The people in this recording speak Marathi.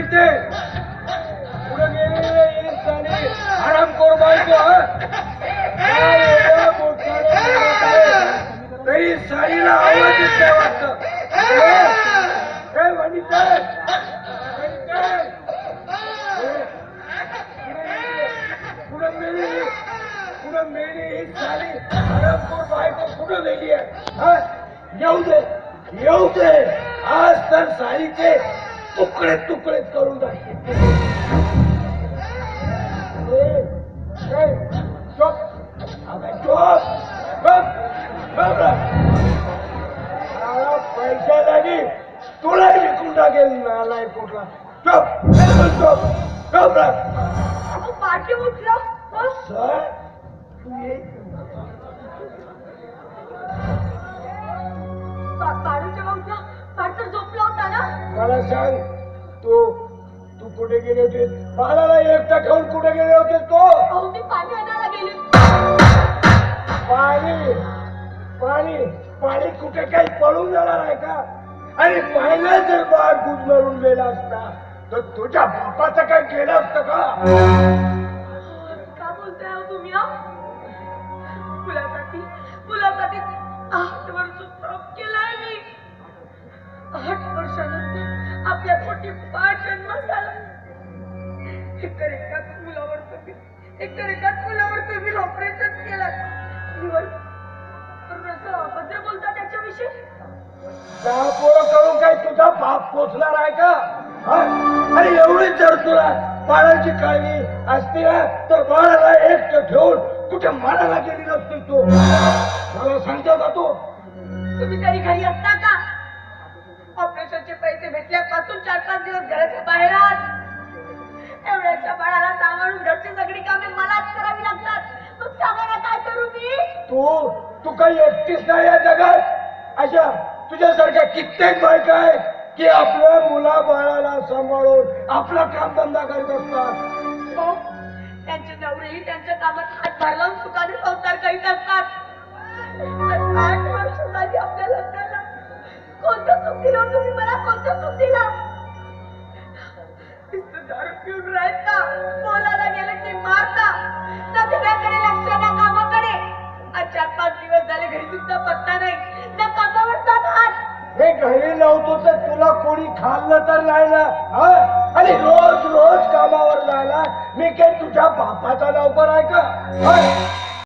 ए पुढे गेलेले आराम बायको तरी आवाज येत नाही पुढे मेली पुढे मेली ही आराम बायको गेली आहे. येऊ दे येऊ दे. आज तर साडीचे तुकडे तुकडे करून पैसा लागेल तुला विकून टाकेल नालाय कुठला. चुप. चुप चुप. पाठी उठलं? सर तू ये मला सांग. तू तू कुठे गेले होते? बाळाला एकटा ठेवून कुठे गेले होते तो? पाणी आणायला गेली पाणी पाणी पाणी कुठे काही पळून जाणार आहे का? आणि पाहिला जर बाळ गुदमरून गेला असता तर तुझ्या बापाचं काय केलं असतं का? बोलताय तुम्ही? मुलासाठी मुलासाठी पाच जन्म झाला एकर एकाच मुलावर तुम्ही एकर एकाच मुलावर तुम्ही ऑपरेशन केलं अभद्र बोलता त्याच्याविषयी? पोरं करून काय तुझा बाप पोचणार आहे का? आणि एवढीच जर तुला बाळाची काळजी असती ना तर बाळाला एकटं ठेवून कुठे मनाला गेली नसती तू? मला सांगतो का तू? तुम्ही तरी घरी असता. तू तू काही एकटीच नाही या जगात. अशा तुझ्यासारख्या कित्येक बायका आहेत की आपल्या मुला बाळाला सांभाळून आपला काम धंदा करत असतात. हो, त्यांचे नवरेही त्यांच्या कामात हात लावून सुखाने संसार करीत असतात. आज आठ वर्ष झाली आपल्या लग्नाला कोणतं सुख दिलं? तुम्ही मला कोणतं सुख दिलं? नुसतं दारू पिऊन राहायचा बोलायला चार पाच दिवस झाले घरी तुमचा पत्ता नाही. त्या कामावर जाणार हे घरी लावतो तर तुला कोणी खाल्लं तर नाही ना आणि रोज रोज कामावर जायला? मी काय तुझ्या बापाचा लवकर आहे का?